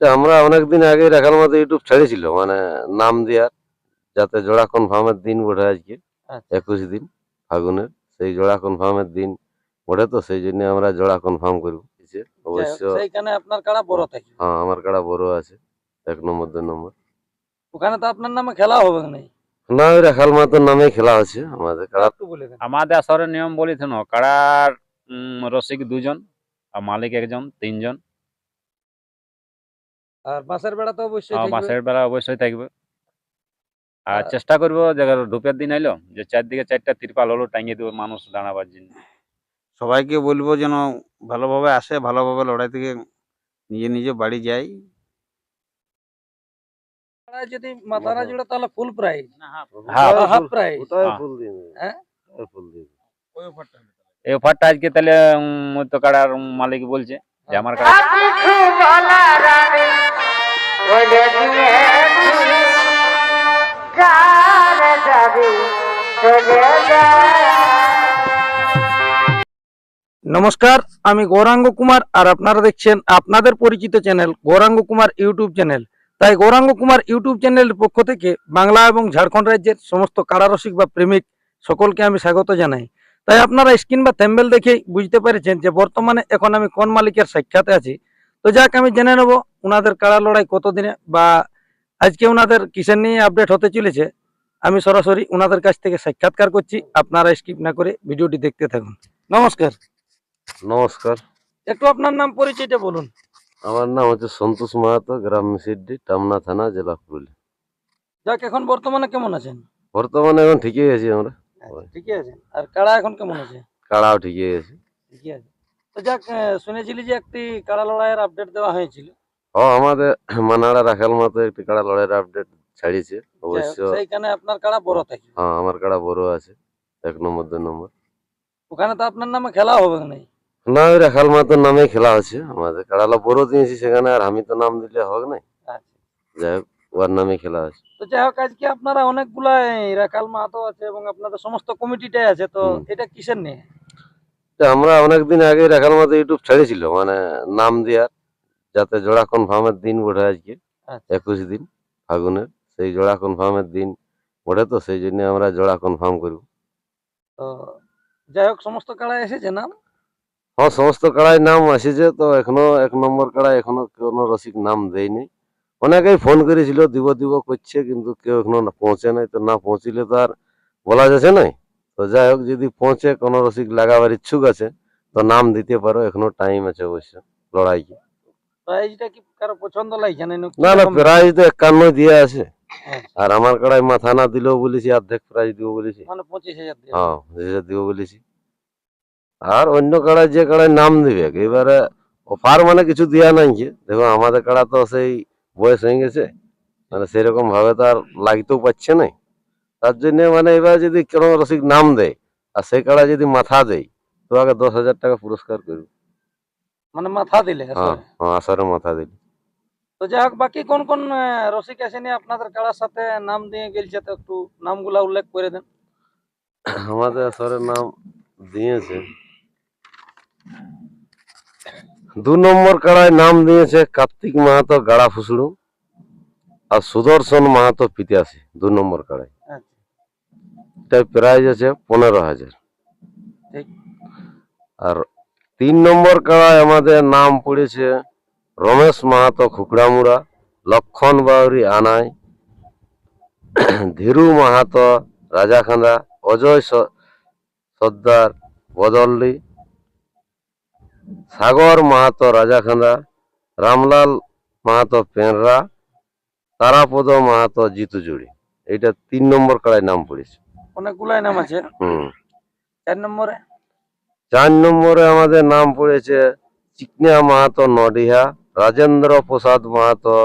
তা আমরা অনেকদিন আগে রাখার মতো ইউটিউব ছেড়েছিল মানে নাম দেওয়ার যাতে জোড়া কনফার্মের দিন বটে আজকে আচ্ছা। একুশ দিন ফাগুনের সেই জোড়া কনফার্মের দিন বটে তো সেই জন্য আমরা জোড়া কনফার্ম করব। যাই অবশ্য সেইখানে আপনার কাড়া বড় থাকবে হ্যাঁ আমার কাড়া বড় আছে এক নম্বর দুই নম্বর। ওখানে তো আপনার নামে খেলা হবে না না ওই রাখাল মাতার নামেই খেলা আছে আমাদের কাড়া আমাদের আসরের নিয়ম বলিথেন কাড়ার উম, রসিক দুজন আর মালিক একজন তিনজন। আর বাসের বেড়া তো অবশ্যই। মাসের বেলা অবশ্যই থাকবে আর চেষ্টা করব যে ধূপের দিন এলো যে চারদিকে চারটা তিরপাল হলো টাঙিয়ে দেবো মানুষ দাঁড়াবার জন্য। সবাইকে বলব যেন ভালোভাবে আসে ভালোভাবে লড়াই থেকে নিজে নিজে বাড়ি যায়। কাড়া যদি মাথা না জুড়ে তাহলে ফুল প্রাইজ হ্যাঁ হাফ প্রাইজ হ্যাঁ। ফুল হ্যাঁ? ওটাই এই অফারটা আজকে তাহলে উম, ওই তো কাড়ার মালিক বলছে যে আমার কাড়া নমস্কার, আমি গৌরাঙ্গ কুমার আর আপনারা দেখছেন আপনাদের পরিচিত channel Gauranga Kumar YouTube channel. তাই গৌরাঙ্গ কুমার ইউটিউব চ্যানেলের পক্ষ থেকে বাংলা এবং ঝাড়খণ্ড রাজ্যের সমস্ত কারারসিক বা প্রেমিক সকলকে আমি স্বাগত জানাই। তাই আপনারা স্ক্রিন বা থ্যাম্বেল দেখেই বুঝতে পেরেছেন যে বর্তমানে এখন আমি কোন মালিকের সাক্ষাতে আছি তো যাক আমি জেনে নেব ওনাদের কাড়া লড়াই কতদিনে বা আজকে ওনাদের কিসের নিয়ে আপডেট হতে চলেছে। আমি সরাসরি ওনাদের কাছ থেকে সাক্ষাৎকার করছি আপনারা স্কিপ না করে ভিডিওটি দেখতে থাকুন। নমস্কার। নমস্কার। একটু আপনার নাম পরিচয়টা বলুন। আমার নাম হচ্ছে সন্তোষ মাহাতো গ্রাম মিসিডি টামনা থানা জেলা পুরুলিয়া। যাক এখন বর্তমানে কেমন আছেন? বর্তমানে এখন ঠিকই আছি আমরা। ঠিকই আছে আর কাড়া এখন কেমন আছে? কাড়াও ঠিকই আছে। ঠিকই আছে। তো যাক শুনেছিলি যে একটি কাড়া লড়াইয়ের আপডেট দেওয়া হয়েছিল। ও আমাদের মানাড়া রাখাল মতো একটি কাড়া লড়াইয়ের আপডেট ছাড়িয়েছে অবশ্য সেইখানে আপনার কাড়া বড় থাকে। হ্যাঁ আমার কাড়া বড় আছে এক নম্বর দুই নম্বর। ওখানে তো আপনার নামে খেলা হবে না না ওই রাখাল মাতার খেলা আছে আমাদের কাড়ালা বড় দিয়েছি সেখানে আর আমি তো নাম দিলে হোক না। আচ্ছা। যাই হোক ওর নামে খেলা আছে তো যাই হোক আজকে আপনারা অনেকগুলা রাখাল মাহাতো আছে এবং আপনাদের সমস্ত কমিটিটাই আছে তো এটা কিসের নিয়ে? আমরা অনেকদিন আগে রাখাল মতো ইউটিউব ছেড়েছিল মানে নাম দেওয়ার যাতে জোড়া কনফার্মের দিন বটে আজকে আচ্ছা। একুশ দিন ফাগুনের সেই জোড়া কনফার্মের দিন বটে তো সেই জন্য আমরা জোড়া কনফার্ম করব। তো যাই হোক সমস্ত কাড়া এসেছে না হ্যাঁ সমস্ত কাড়াই নাম আসেছে তো এখনও এক নম্বর কাড়াই এখনও কোনো রসিক নাম দেয়নি। অনেকেই ফোন করেছিল দিব দিব করছে কিন্তু কেউ এখনও না পৌঁছে নাই তো না পৌঁছিলে তো আর বলা যাচ্ছে নাই। তো যাই হোক যদি পৌঁছে কোনো রসিক লাগাবার ইচ্ছুক আছে তো নাম দিতে পারো এখনও টাইম আছে অবশ্য লড়াই কি না? না প্রাইজ তো একান্ন দিয়ে আছে। হ্যাঁ। আর আমার কাড়াই মাথা না দিলেও বলেছি অর্ধেক প্রাইজ দিব বলেছি। মানে পঁচিশ হাজার হ্যাঁ দিব বলেছি। আর অন্য কাড়ায় যে কাড়ায় নাম দিবে এবারে অফার মানে কিছু দেওয়া নাই যে। দেখো আমাদের কাড়া তো সেই বয়স হয়ে গেছে মানে সেরকম ভাবে তো আর লাগতেও পারছে না তার জন্য মানে এবার যদি কোনো রসিক নাম দেয় আর সে কাড়া যদি মাথা দেয় তো আগে দশ হাজার টাকা পুরস্কার করবে। মানে মাথা দিলে হ্যাঁ। হ্যাঁ আসরে মাথা দিলে। তো যাই হোক বাকি কোন কোন রসিক আসেনি আপনাদের কাড়ার সাথে নাম দিয়ে গেলছে তো একটু নামগুলা উল্লেখ করে দেন। আমাদের আসরের নাম দিয়েছে। দু নম্বর কাড়ায় নাম দিয়েছে কার্তিক মাহাতো গাড়া ফুসড়ু আর সুদর্শন মাহাতো পিতাসি দু নম্বর কাড়ায়। এটার প্রাইস আছে পনেরো হাজার। ঠিক। আর তিন নম্বর কাড়ায় আমাদের নাম পড়েছে রমেশ মাহাতো খুকড়ামুড়া লক্ষণ বাউরি আনাই ধীরু মাহাতো রাজাখান্দা অজয় সর্দার বদল্লি সাগর মাহাতো রাজাখান্দা রামলাল মাহাতো পেনরা তারাপদ মাহাতো জিতুজুড়ি। এটা তিন নম্বর কাড়ায় নাম পড়েছে। অনেকগুলাই নাম আছে। চার নম্বরে? চার নম্বরে আমাদের নাম পড়েছে চিকনিয়া মাহাতো নডিহা রাজেন্দ্র প্রসাদ মাহাতো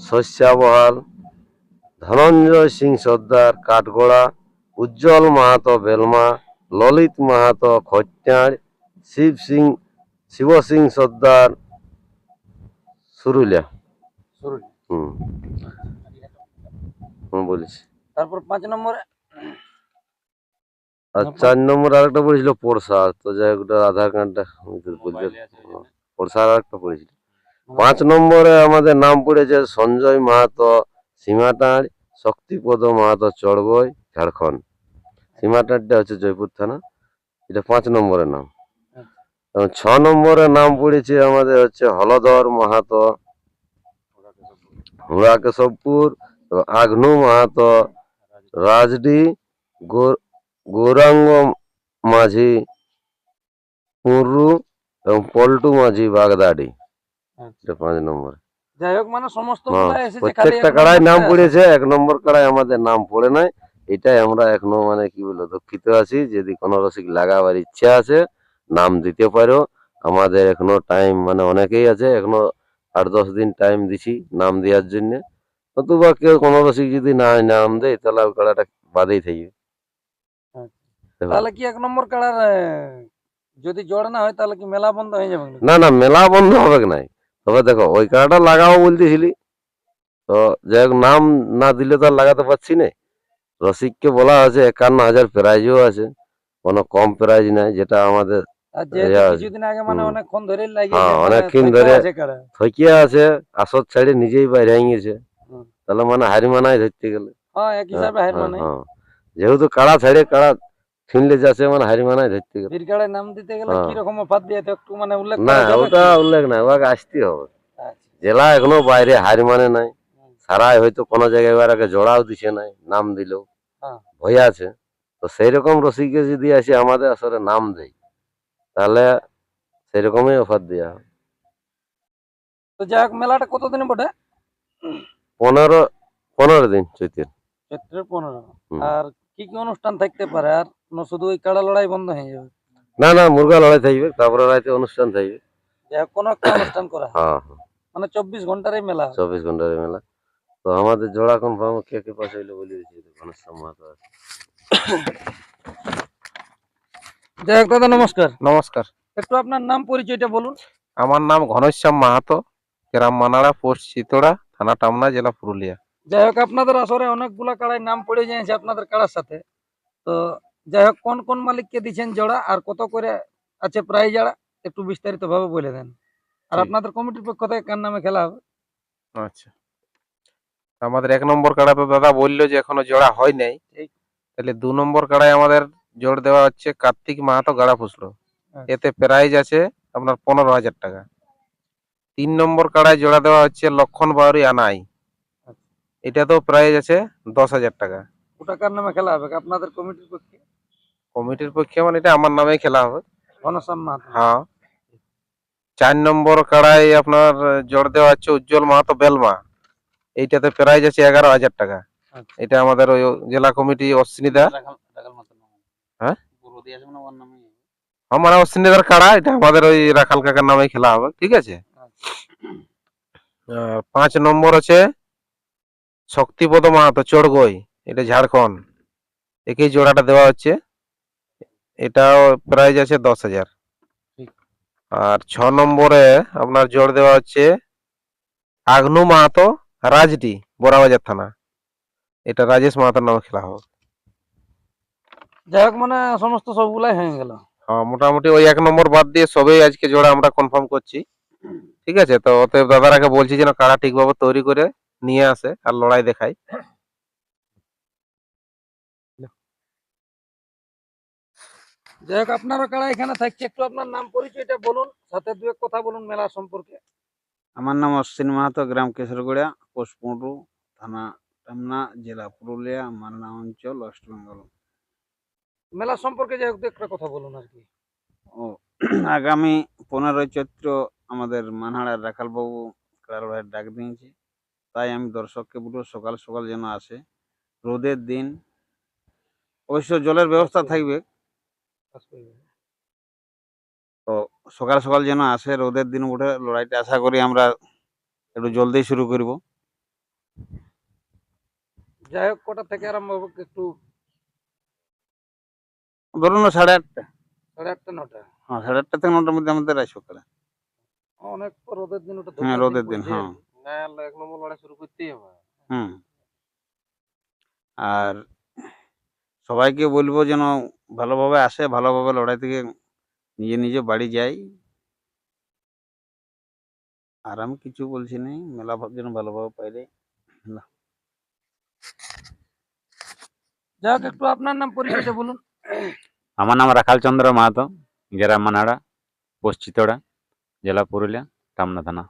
শস্যাবহাল ধনঞ্জয় সিং সর্দার কাঠগোড়া উজ্জ্বল মাহাতো বেলমা ললিত মাহাতো খচ্চাঁড় শিব সিং শিব সিং সর্দার সুরুলিয়া। হুম। হুম বলিস তারপর পাঁচ নম্বরে আর চার নম্বর আরেকটা পড়েছিল পরশা তো যাই হোক ওটা আধার কার্ডটা আমি তো বলতে পরশা আর একটা পড়েছিল। পাঁচ নম্বরে আমাদের নাম পড়েছে সঞ্জয় মাহাতো সীমাটাঁড় শক্তিপদ মাহাতো চড়গই ঝাড়খণ্ড। সীমাটাঁড়টা হচ্ছে জয়পুর থানা এটা পাঁচ নম্বরের নাম। এবং ছ নম্বরের নাম পড়েছে আমাদের হচ্ছে হলধর মাহাতো হুড়া কেশবপুর আঘনু মাহাতো রাজডি গৌরাঙ্গ মাঝি পুরু এবং পল্টু মাঝি বাগদাডি আচ্ছা। পাঁচ নম্বর। যাই হোক মানে সমস্ত হ্যাঁ, প্রত্যেকটা কাড়ায় নাম পড়েছে এক নম্বর কাড়ায় আমাদের নাম পড়ে নাই। এটাই আমরা এখনও মানে কি বলব দুঃখিত আছি। যদি কোনো রসিক লাগাবার ইচ্ছা আছে নাম দিতে পারো। আমাদের এখনও টাইম মানে অনেকেই আছে এখনও আট দশ দিন টাইম দিছি নাম দেওয়ার জন্য। নতুবা কেউ কোনো রসিক যদি না নাম দেয় তাহলে ওই কাড়াটা বাদেই থাকবে। আচ্ছা। তাহলে কি এক নম্বর কাড়ার যদি জোড় না হয় তাহলে কি মেলা বন্ধ হয়ে যাবে না না মেলা বন্ধ হবে নাই? তবে দেখো ওই কাড়াটা লাগাবো বলতেছিলি। তো যাই হোক নাম না দিলে তো আর লাগাতে পারছি না। রসিককে বলা আছে একান্ন হাজার প্রাইজও আছে। কোনো কম প্রাইজ নাই যেটা আমাদের মানে। অনেকক্ষণ ধরে হ্যাঁ, ধরে- আছে আছে আসর ছাড়ে নিজেই বাইরে গেছে। তাহলে মানে হারিমানায় ধরতে গেলে হ্যাঁ হ্যাঁ, হ্যাঁ। যেহেতু কাড়া ছাড়ে কাড়া ঠিনলে যাচ্ছে মানে হারিমানায় ধরতে গেলে নাম দিতে গেলে হ্যাঁ। কি রকম অফার দিয়ে একটু মানে উল্লেখ না ওটা উল্লেখ নাই ওকে আসতে হবে আচ্ছা। জেলা এখনও বাইরে হার মানে নাই। সারাই হয়তো কোনো জায়গায় এবার আগে জোড়াও দিছে নাই নাম দিলেও হ্যাঁ। ভয় আছে তো সেই রকম রসিকে যদি আসে আমাদের আসলে নাম দেয় তাহলে সেরকমই অফার দেওয়া হবে তো যাই হোক মেলাটা কতদিনে বটে পনেরো পনেরো দিন চৈতের চৈত্রের পনেরো। আর কি কি অনুষ্ঠান থাকতে পারে? আর শুধু ওই কাড়া লড়াই বন্ধ হয়ে যাবে? না না মুরগা লড়াই থাকবে তারপরে রাতে অনুষ্ঠান থাকবে। যাই হোক কোনো একটা অনুষ্ঠান করা। হয়। হ্যাঁ। মানে চব্বিশ ঘন্টারই মেলা। চব্বিশ ঘণ্টার মেলা। তো আমাদের জোড়া কনফার্ম কে কে পাশে হইলে বলে দিচ্ছি ঘনশ্যাম মাহাতো আছে। যাই হোক দাদা নমস্কার। নমস্কার। একটু আপনার নাম পরিচয়টা বলুন। আমার নাম ঘনশ্যাম মাহাতো গ্রাম মানাড়া পোস্ট চিতোড়া। থানা টামনা জেলা পুরুলিয়া। যাই হোক আপনাদের আসরে অনেকগুলা কাড়াই নাম পড়ে যাচ্ছে আপনাদের কাড়ার সাথে। তো যাই হোক কোন কোন মালিককে দিচ্ছেন জোড়া আর কত করে আছে প্রায় জোড়া একটু বিস্তারিত ভাবে বলে দেন। আর আপনাদের কমিটির পক্ষ থেকে কার নামে খেলা হবে? আচ্ছা। আমাদের এক নম্বর কাড়া তো দাদা বলল যে এখনও জোড়া হয় নাই। তাহলে দু নম্বর কাড়ায় আমাদের জোর দেওয়া হচ্ছে কার্তিক মাহাতো গাড়া ফুসলো। আচ্ছা। এতে প্রাইজ আছে আপনার পনেরো হাজার টাকা। তিন নম্বর কাড়ায় জোড়া দেওয়া হচ্ছে লক্ষণ বাউরি আনাই। আচ্ছা। এটা তো প্রাইজ আছে দশ হাজার টাকা। ওটা কার নামে খেলা হবে? আপনাদের কমিটির পক্ষে? কমিটির পক্ষে মানে এটা আমার নামেই খেলা হবে। ঘনশ্যাম মাহাতো। হ্যাঁ। চার নম্বর কাড়াই আপনার জোর দেওয়া হচ্ছে উজ্জ্বল মাহাতো বেলমা। এইটাতে প্রাইজ আছে এগারো হাজার টাকা। আচ্ছা। এটা আমাদের ওই জেলা কমিটি অশ্বিনীদা। হ্যাঁ? আমার অশ্বিনীদার কাড়া এটা আমাদের ওই রাখাল কাকার নামে খেলা হবে। ঠিক আছে? পাঁচ নম্বর আছে শক্তিপদ মাহাতো চড়গই এটা ঝাড়খণ্ড। একেই জোড়াটা দেওয়া হচ্ছে। এটাও প্রাইজ আছে দশ হাজার। আর ছ নম্বরে আপনার জোর দেওয়া হচ্ছে আগ্নু মাহাতো রাজডি বোরাবাজার থানা। এটা রাজেশ মাহাতোর নামে খেলা হবে যাই হোক মানে সমস্ত সবগুলাই হয়ে গেল। হ্যাঁ মোটামুটি ওই এক নম্বর বাদ দিয়ে সবই আজকে জোড়া আমরা কনফার্ম করছি। ঠিক আছে তো অতএব দাদারাকে বলছি যেন কাড়া ঠিকভাবে তৈরি করে নিয়ে আসে আর লড়াই দেখায়। যাই হোক আপনারও কাড়া এখানে থাকছে একটু আপনার নাম পরিচয়টা বলুন সাথে দু এক কথা বলুন মেলা সম্পর্কে। আমার নাম অশ্বিন মাহাতো গ্রাম কেশরগড়িয়া পোস্ট থানা টামনা জেলা পুরুলিয়া মালদা অঞ্চল ওয়েস্ট বেঙ্গল। মেলা সম্পর্কে যাই হোক একটা কথা বলুন আর কি। ও আগামী পনেরোই চৈত্র আমাদের মানহাড়ার রাখালবাবু কারার ভাইয়ের ডাক দিয়েছে। তাই আমি দর্শককে বলব সকাল সকাল যেন আসে। রোদের দিন। অবশ্য জলের ব্যবস্থা থাকবে। তো সকাল সকাল যেন আসে রোদের দিন উঠে লড়াইটা আশা করি আমরা একটু জলদি শুরু করব। যাই হোক কটা থেকে আরম্ভ হবে একটু? ধরুন সাড়ে আটটা। সাড়ে আটটা নটা। হ্যাঁ সাড়ে আটটা থেকে নটার মধ্যে আমাদের আসো সকালে অনেক রোদের দিন ওটা হ্যাঁ রোদের দিন। হ্যাঁ এক নম্বর লড়াই শুরু করতেই হবে। হুম। আর সবাইকে বলব যেন ভালোভাবে আসে ভালোভাবে লড়াই থেকে নিজে নিজে বাড়ি যায়। আর আমি কিছু বলছি না মেলা যেন ভালোভাবে পাইলে যাই হোক একটু আপনার নাম পরিচয়টা বলুন। আমার নাম রাখাল চন্দ্র মাহাতো গ্রাম মানাড়া পশ্চিতড়া। জেলা পুরুলিয়া টামনা থানা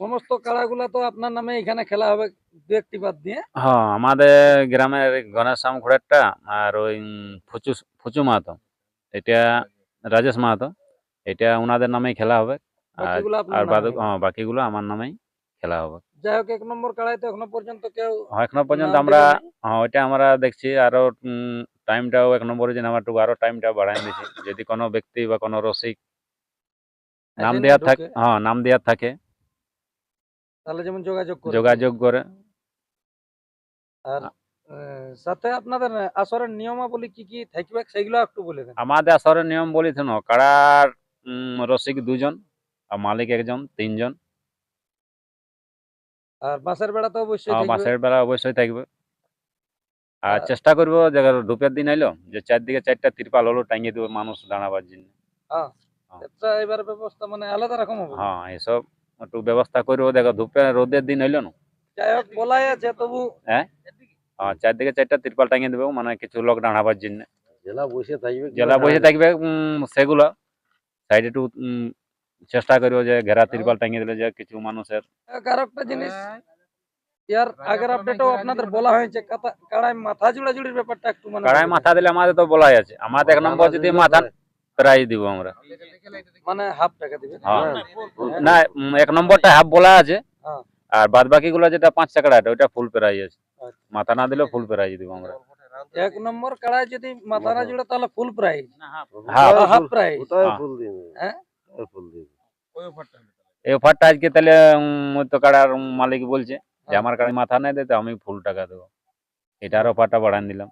সমস্ত কাড়াগুলা তো আপনার নামে এখানে খেলা হবে দু একটি বাদ দিয়ে। হ্যাঁ আমাদের গ্রামের ঘনশ্যাম ঘোড়ারটা আর ওই ফুচু ফুচু মাহাতো। এটা রাজেশ মাহাতো। এটা ওনাদের নামেই খেলা হবে। আর বাকিগুলো। হ্যাঁ, আমার নামেই খেলা হবে। যাই হোক এক নম্বর কাড়াই তো এখনও পর্যন্ত কেউ হ্যাঁ, এখনও পর্যন্ত আমরা হ্যাঁ ওইটা আমরা দেখছি। আরও টাইমটাও এক নম্বরে যে আমারটুকু আরও টাইমটা বাড়াই দিয়েছি। যদি কোনো ব্যক্তি বা কোনো রসিক নাম দেওয়া থাকে হ্যাঁ নাম দেওয়া থাকে। তাহলে যেমন যোগাযোগ করে। যোগাযোগ করে। আর সাথে আপনাদের আসরের নিয়মাবলী কি কি থাকবে সেগুলো একটু বলে দেন। আমাদের আসরের নিয়ম বলি শোনো উম, রসিক দুজন আর মালিক একজন তিনজন। আর বাসের বেড়া তো অবশ্যই হ্যাঁ, থাকবে। মাসের বেলা অবশ্যই থাকবে। আর চেষ্টা করব যে ধূপের দিন এলো যে চারদিকে চারটা তিরপাল হলো টাঙিয়ে দেবো মানুষ দাঁড়াবার জন্য। হ্যাঁ। এবার ব্যবস্থা মানে আলাদা রকম হবে। হ্যাঁ এসব একটু ব্যবস্থা করব দেখো ধূপের রোদের দিন হইল না। যাই হোক বলাই আছে তবু হ্যাঁ? চারদিকে চারটা তিরপাল টাঙিয়ে দেবো মানে কিছু লোক দাঁড়াবার জন্য। জেলা বসে থাকবে জেলা বসে থাকবে উম, সেগুলো। সাইডে একটু উম, চেষ্টা করব যে ঘেরা তিরপাল টাঙিয়ে দিলে যে কিছু মানুষের এক জিনিস ইয়ার আগের আপডেটও আপনাদের বলা হয়েছে কাড়ায় মাথা জুড়া জুড়ির ব্যাপারটা একটু মানে কাড়ায় মাথা দিলে আমাদের তো বলাই আছে। আমাদের এক নম্বর যদি মাথা প্রাইজ দিব আমরা। মানে হাফ টাকা দিবে হ্যাঁ। না এক নম্বরটা হাফ বলা আছে। হ্যাঁ। আর বাদ বাকি গুলো যেটা পাঁচ টাকাটা ওইটা ফুল প্রাইজ আছে। আচ্ছা। মাথা না দিলেও ফুল প্রাইজ দিব আমরা। এক নম্বর কাড়ায় যদি মাথা না জুড়ে তাহলে full price half half price হ্যাঁ। ফুল দিন। হ্যাঁ? ফুল দিন। এই অফারটা আজকে তাহলে ওই তো কাড়ার মালিক বলছে যে হ্যাঁ। আমার কাছে মাথা নেই দে তো আমি ফুল টাকা দেবো। এটার অফারটা বাড়ান দিলাম।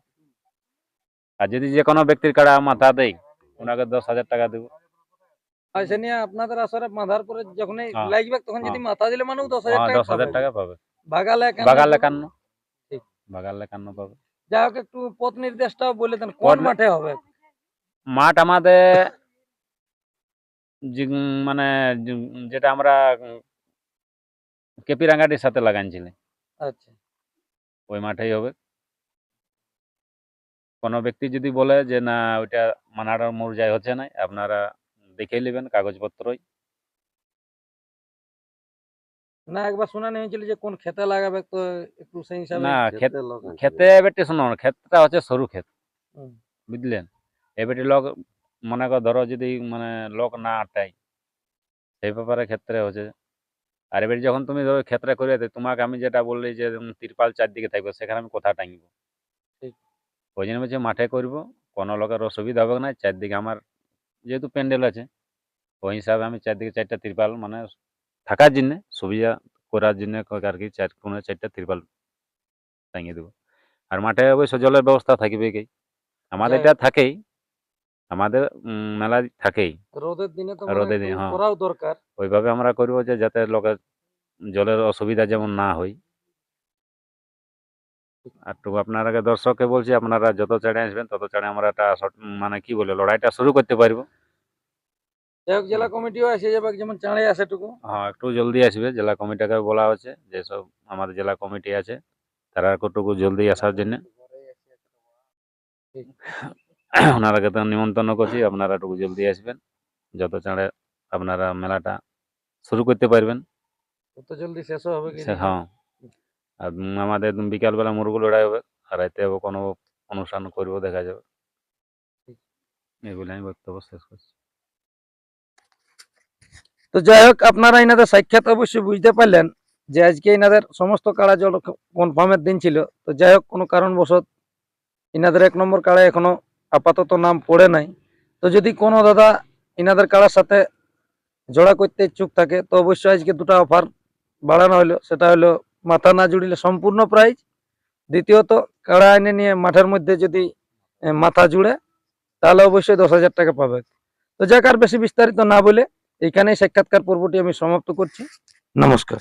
আর যদি যে কোনো ব্যক্তির কাড়া মাথা দেয় ওনাকে দশ হাজার টাকা দেবো। নিয়ে আপনাদের আসরে মাথার পরে যখনই হ্যাঁ। লাগবে তখন যদি হ্যাঁ। মাথা দিলে মানুষ দশ হাজার হ্যাঁ টাকা দশ হাজার টাকা পাবে। বাগালে বাগাল একান্ন। ঠিক। বাগাল পাবে। যাই হোক একটু পথ নির্দেশটাও বলে দেন কোন মাঠে হবে? মাঠ আমাদের মানে যেটা আমরা কেপি রাঙ্গাটির সাথে লাগাইছিলাম আচ্ছা। ওই মাঠেই হবে। কোনো ব্যক্তি যদি বলে যে না ওইটা মানাড়ার মোড় যাই হচ্ছে না আপনারা দেখে নেবেন কাগজপত্রই। না একবার শোনা হয়েছিল যে কোন খেতে লাগাবে তো একটু সেই হিসাবে না খেতে লোক আছে। খেতে এবারটি শুনো ক্ষেতটা হচ্ছে সরু ক্ষেত। বুঝলেন? এবারটি লোক মনে কর ধরো যদি মানে লোক না আটাই সেই ব্যাপারে ক্ষেত্রে হচ্ছে। আর এবার যখন তুমি ধরো ক্ষেত্রে করে তোমাকে আমি যেটা বললি যে তিরপাল চারদিকে থাকবে সেখানে আমি কোথা টাঙিব। ওই জন্য বলছি মাঠে করব কোনো লোকের অসুবিধা হবে না চারদিকে আমার যেহেতু প্যান্ডেল আছে ওই হিসাবে আমি চারদিকে চারটা ত্রিপাল মানে থাকার জন্যে সুবিধা করার জন্য আর কি চার কোনো চারটা ত্রিপাল টাঙিয়ে দেবো। আর মাঠে অবশ্য জলের ব্যবস্থা থাকবে কি? আমাদের এটা থাকেই আমাদের মেলা থাকেই। রোদের দিনে তো মানে রোদের দিনে, হ্যাঁ। ওইভাবে আমরা করব যে যাতে লোকের জলের অসুবিধা যেমন না হয়। আর তো আপনারা দর্শককে বলছি আপনারা যত চাড়ে আসবেন তত চাড়ে আমরা একটা মানে কি বলে লড়াইটা শুরু করতে পারব। যাই জেলা কমিটিও এসে যাবে যেমন চাঁড়ে আসে টুকু হ্যাঁ একটু জলদি আসবে জেলা কমিটিকে বলা হচ্ছে যেসব আমাদের জেলা কমিটি আছে তারা একটুকু জলদি আসার জন্য। ওনারাকে তো নিমন্ত্রণ করছি আপনারা একটু জলদি আসবেন যত চাঁড়ে আপনারা মেলাটা শুরু করতে পারবেন। কত জলদি শেষও হবে কি হ্যাঁ। আর আমাদের বিকালবেলা মুরগু লড়াই হবে, আর রাতে হবে কোনো অনুষ্ঠান করব দেখা যাবে। এগুলো আমি বক্তব্য শেষ করছি। তো যাই হোক, আপনারা এনাদের সাক্ষাৎ অবশ্যই বুঝতে পারলেন যে আজকে এনাদের সমস্ত কাড়া জল কনফার্মের দিন ছিল। তো যাই হোক, কোনো কারণবশত এনাদের এক নম্বর কাড়া এখনও আপাতত নাম পড়ে নাই। তো যদি কোনো দাদা এনাদের কাড়ার সাথে জোড়া করতে ইচ্ছুক থাকে, তো অবশ্যই আজকে দুটো অফার বাড়ানো হলো। সেটা হলো মাথা না জুড়িলে সম্পূর্ণ প্রাইজ দ্বিতীয়ত, কাড়া এনে নিয়ে মাঠের মধ্যে যদি মাথা জুড়ে, তাহলে অবশ্যই দশ হাজার টাকা পাবে। তো যাক, আর বেশি বিস্তারিত না বলে এইখানেই সাক্ষাৎকার পর্বটি আমি সমাপ্ত করছি। নমস্কার।